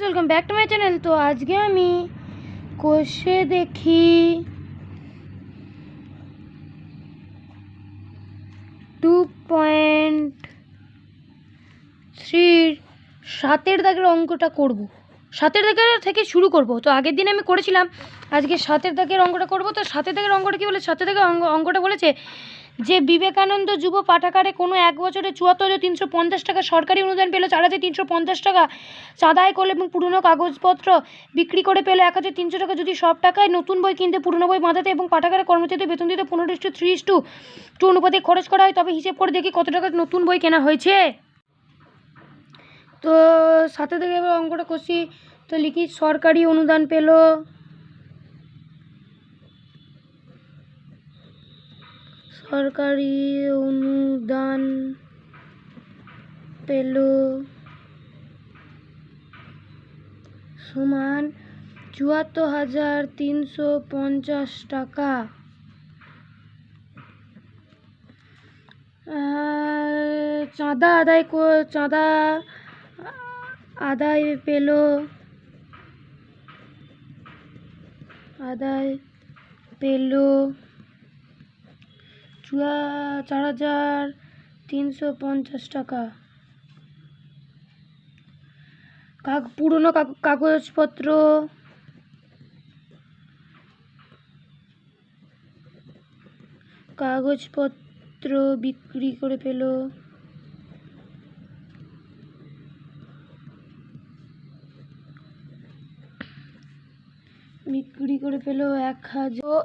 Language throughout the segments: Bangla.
Welcome back to my channel তো আজকে আমি কষে দেখি। টু পয়েন্ট থ্রির সাতের দাগের অঙ্কটা করব। সাতের দাগের থেকে শুরু করব। তো আগের দিন আমি করেছিলাম, আজকে সাতের দাগের অঙ্কটা করব। তো সাতের দাগের অঙ্কটা কী বলে? সাতের দাগের অঙ্ক অঙ্কটা বলেছে যে বিবেকানন্দ যুব পাঠাগারে কোনো এক বছরে চুয়াত্তর হাজার তিনশো পঞ্চাশ টাকা সরকারি অনুদান পেল, চার হাজার তিনশো পঞ্চাশ টাকা চাঁদায় করল এবং পুরনো কাগজপত্র বিক্রি করে পেল, এক হাজার তিনশো টাকা যদি সব টাকায় নতুন বই কিনতে, পুরনো বই বাঁধাতে এবং পাঠাগারে কর্মচারীদের বেতন দিতে পনেরো টু থ্রি টু টু অনুপাতে খরচ করা হয়, তবে হিসেব করে দেখি কত টাকা নতুন বই কেনা হয়েছে। তো সাথে থেকে এবার অঙ্কটা করছি। তো লিখি, সরকারি অনুদান পেল সরকারি অনুদান পেল সমান চুয়াত্তর হাজার তিনশো পঞ্চাশ টাকা। চাঁদা আদায় কো- চাঁদা আদায় পেল। আদায় পেল। চুয়া চার হাজার তিনশো পঞ্চাশ টাকা। কাগ পুরনো কাগ- কাগজপত্র। কাগজপত্র বিক্রি করে পেল বিক্রি করে পেল এক হাজার।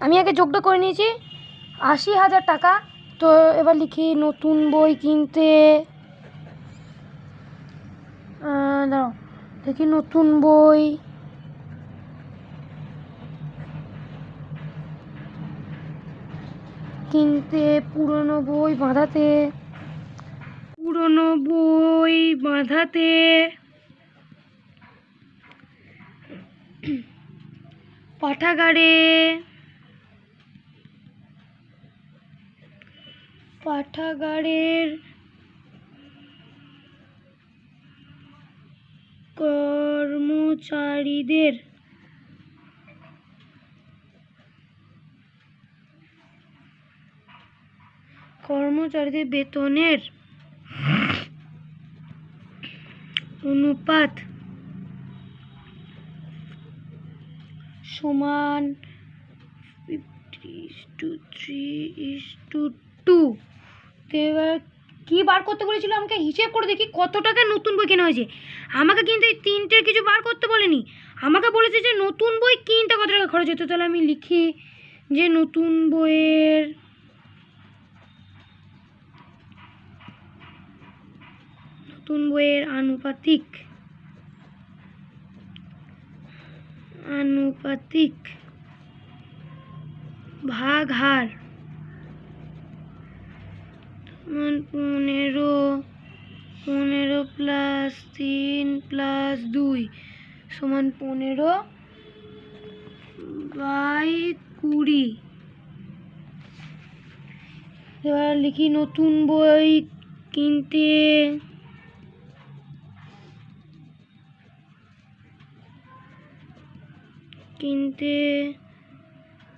আমি আগে যোগটা করে নিয়েছি। আশি হাজার টাকা। তো এবার লিখি নতুন বই কিনতে। দেখি নতুন বই। কিনতে পুরনো বই বাঁধাতে। পুরনো বই বাঁধাতে। পাঠাগারে। পাঠাগারের কর্মচারীদের কর্মচারীদের বেতনের অনুপাত সমান fifty two three is to two তো এবার কী বার করতে বলেছিল আমাকে হিসেব করে দেখি কত টাকা নতুন বই কেনা হয়েছে। আমাকে কিন্তু এই তিনটের কিছু বার করতে বলেনি। আমাকে বলেছে যে, নতুন বই কিনতে কত টাকা খরচ হতো তাহলে আমি লিখি যে, নতুন বইয়ের নতুন বইয়ের আনুপাতিক আনুপাতিক ভাগ হার পনেরো পনেরো প্লাস তিন প্লাস দুই সমান পনেরো বাই কুড়ি। এবার লিখি নতুন বই কিনতে। কিনতে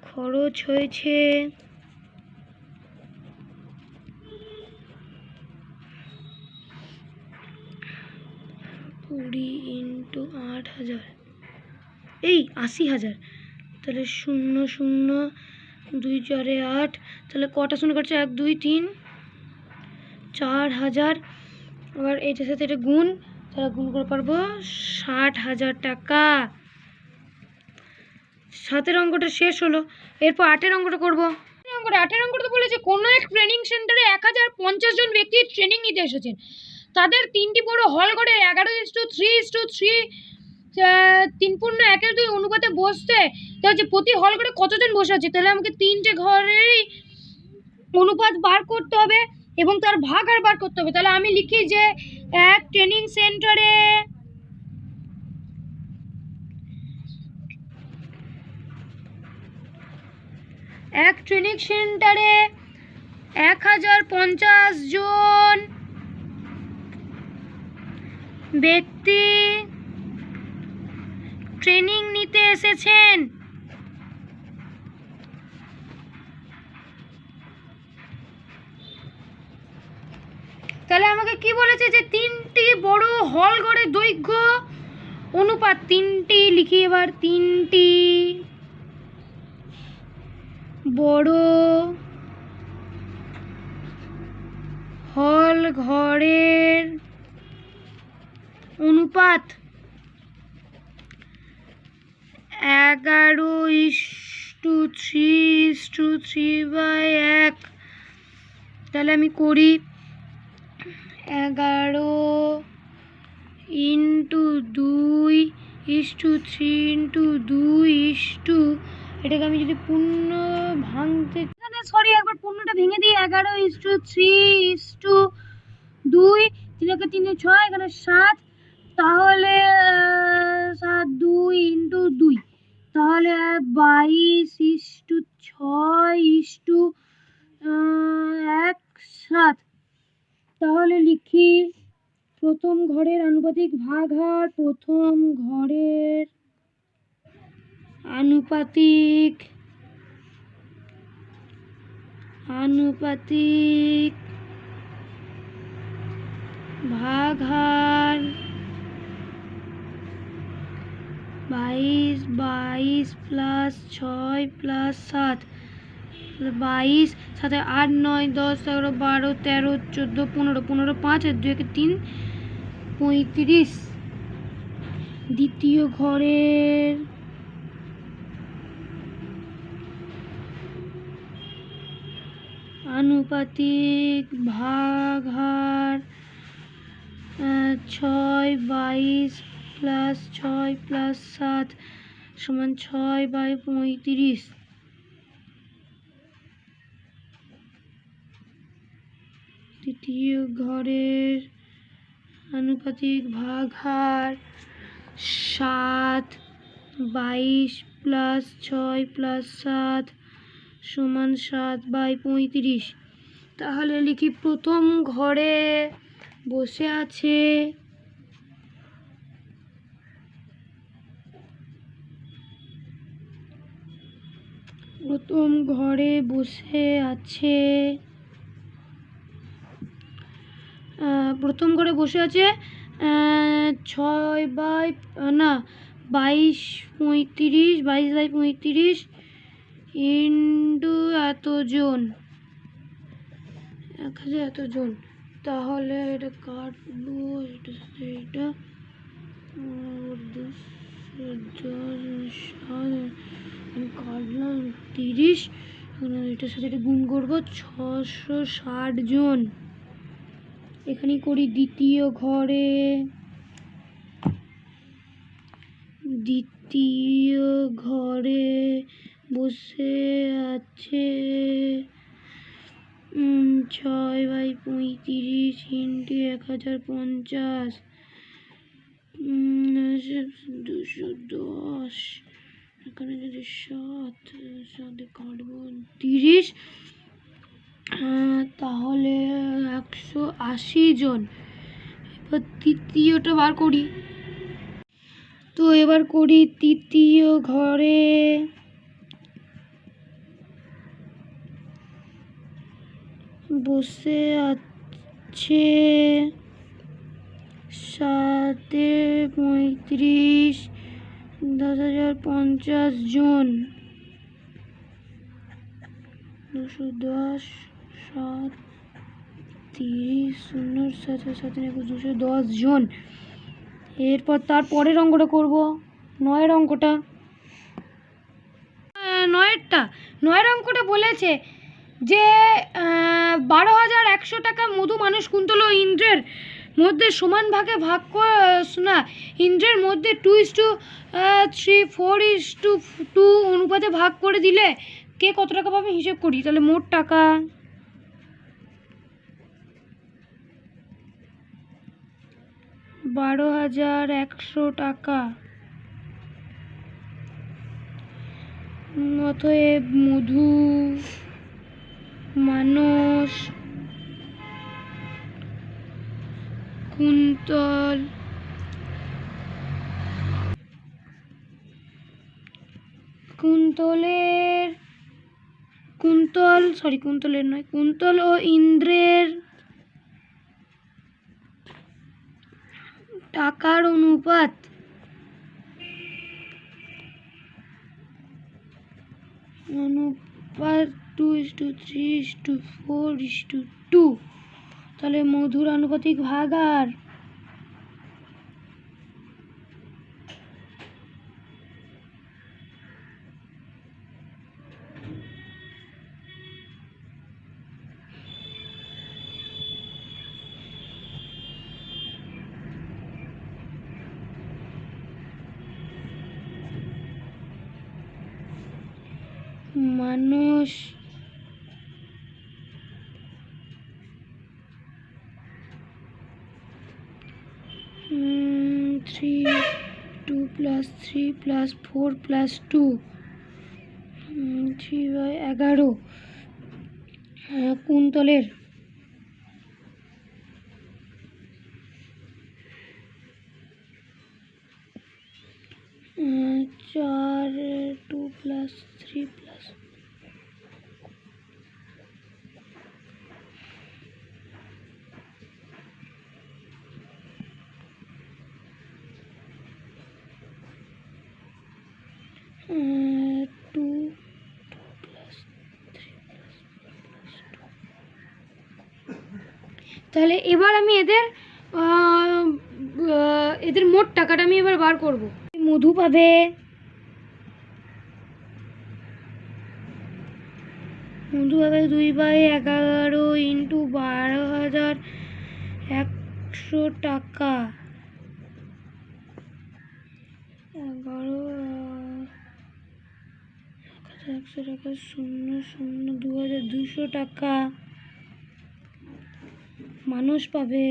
খরচ হয়েছে কুড়ি ইন্টু আট হাজার। এই আশি হাজার। তাহলে শূন্য শূন্য দুই চারে আট। তাহলে কটা শূন্য কাটছে এক, দুই, তিন, চার হাজার। আবার এটার সাথে এটা গুণ, তাহলে গুণ করে পারব ষাট হাজার টাকা। সাতের অঙ্কটা শেষ হলো। এরপর আটের অঙ্কটা করব। অঙ্কটা, আটের অঙ্কটা তো বলেছে, কোনো এক ট্রেনিং সেন্টারে এক হাজার পঞ্চাশ জন ব্যক্তি ট্রেনিং নিতে এসেছেন। তাদের তিনটি বড় হল ঘরে এগারো is to three is to three তিন পূর্ণ একের দুই অনুপাতে বসতে তা হচ্ছে প্রতি হল ঘরে কতজন বসে আছে? তাহলে আমাকে তিনটে ঘরেরই অনুপাত বার করতে হবে এবং তার ভাগ আর বার করতে হবে। তাহলে আমি লিখি যে এক ট্রেনিং সেন্টারে এক ট্রেনিং সেন্টারে এক হাজার পঞ্চাশ জন ব্যক্তি ট্রেনিং নিতে এসেছেন। তাহলে আমাকে কি বলেছে যে তিনটি বড় হল ঘরের দৈর্ঘ্য অনুপাত তিনটি, লিখি এবার, তিনটি বড় হল ঘরের অনুপাত এগারো is to three is to three by এক। তাহলে আমি করি এগারো ইন্টু দুই ইস টু থ্রি ইন্টু দুই ইস টু এটাকে আমি যদি পূর্ণ ভাঙতে সরি একবার পূর্ণটা ভেঙে দিই। এগারো is to three is to দুই, তিনকে তিনে ছয়, এখানে সাত তাহলে সাত দুই ইন্টু দুই। তাহলে বাইশ ইস্টু ছয় ইস্টু এক সাত। তাহলে লিখি, প্রথম ঘরের আনুপাতিক ভাগ হার প্রথম ঘরের আনুপাতিক আনুপাতিক ভাগ হার বাইশ বাইশ প্লাস ছয় প্লাস সাত। বাইশ সাথে আট, নয়, দশ, এগারো, বারো, তেরো, চোদ্দ, পনেরো পনেরো, পাঁচ আর দুই তিন, পঁয়ত্রিশ। দ্বিতীয় ঘরের আনুপাতিক ভাগ হার ছয়, বাইশ প্লাস ছয় প্লাস সাত সমান ছয় বাই পঁয়ত্রিশ। তৃতীয় ঘরের আনুপাতিক ভাগ হার সাত বাইশ প্লাস ছয় প্লাস সাত সমান সাত বাই পঁয়ত্রিশ। তাহলে লিখি প্রথম ঘরে বসে আছে প্রথম ঘরে বসে আছে। প্রথম ঘরে বসে আছে ছয় বাই, না, বাইশ পঁয়ত্রিশ, বাইশ বাই পঁয়ত্রিশ ইন্টু এতজন। এক হাজার এতজন। তাহলে এটা কাটবো, এটা এটা। দুশো আমি কাটলাম তিরিশ। এটার সাথে এটা গুণ করব, ছশো ষাট জন। এখানে করি দ্বিতীয় ঘরে। দ্বিতীয় ঘরে বসে আছে ছয় বাই পঁয়ত্রিশ ইন্টু এক হাজার পঞ্চাশ। দুশো দশ। এখানে যদি সাত সাথে কাটবো, তিরিশ তাহলে একশো আশি জন। এবার তৃতীয়টা বার করি। তো এবার করি তৃতীয় ঘরে। বসে আছে সাতে পঁয়ত্রিশ দশ হাজার পঞ্চাশ জন দুশো দশ সাত তিরিশ শূন্যর সাথে সাথে একুশ দুশো দশ জন এরপর তার পরের অঙ্কটা করব নয়ের অঙ্কটা নয়েরটা নয়ের অঙ্কটা বলেছে যে বারো হাজার একশো টাকা মধু মানুষ কুন্তল ইন্দ্রের মধ্যে সমান ভাগে ভাগ কর- না ইন্দ্রের মধ্যে two is to three four is to two অনুপাতে ভাগ করে দিলে কে কত টাকা পাবে হিসেব করি, তাহলে মোট টাকা। বারো হাজার একশো টাকা। অতএব মধু, মানস কুন্তল কুন্তলের, কুন্তল সরি কুন্তলের নয়, কুন্তল ও ইন্দ্রের টাকার অনুপাত। অনুপাত two is to three is to four is to two তাহলে মধুর আনুপাতিক ভাগ আর? মানুষ three two plus three plus four plus two three by এগারো কুন্তলের চার two plus three plus two তাহলে এবার আমি এদের এদের মোট টাকাটা আমি এবার বার করব। মধু পাবে। মধু পাবে দুই বাই এগারো ইন্টু বারো হাজার একশো টাকা। এগারো একশো টাকা, শূন্য শূন্য দু হাজার দুশো টাকা। মানুষ পাবে।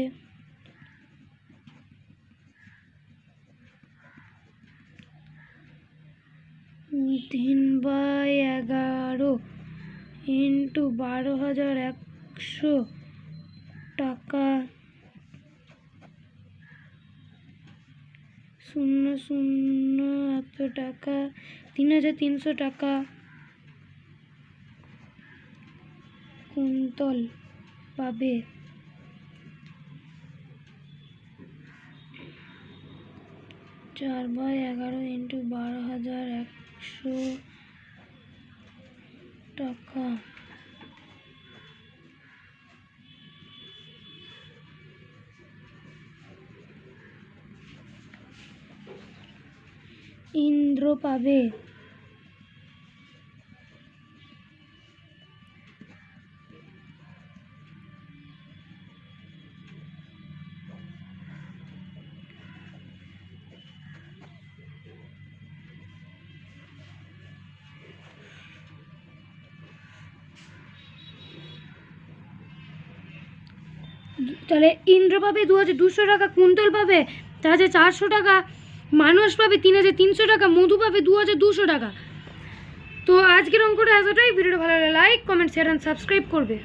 তিন বাই এগারো ইন্টু বারো হাজার একশো টাকা। শূন্য শূন্য, এত টাকা, তিন হাজার তিনশো টাকা। কুন্তল পাবে। চার বাই এগারো ইন্টু বারো হাজার একশো টাকা। ইন্দ্র পাবে। তাহলে ইন্দ্র পাবে দু হাজার দুশো টাকা, কুন্তল পাবে চার হাজার চারশো টাকা মানুষ পাবে তিন হাজার তিনশো টাকা, মধু পাবে দু হাজার দুশো টাকা। তো আজকের অঙ্কটা এতটাই। ভিডিওটা ভালো লাগলে like comment share and subscribe করবে।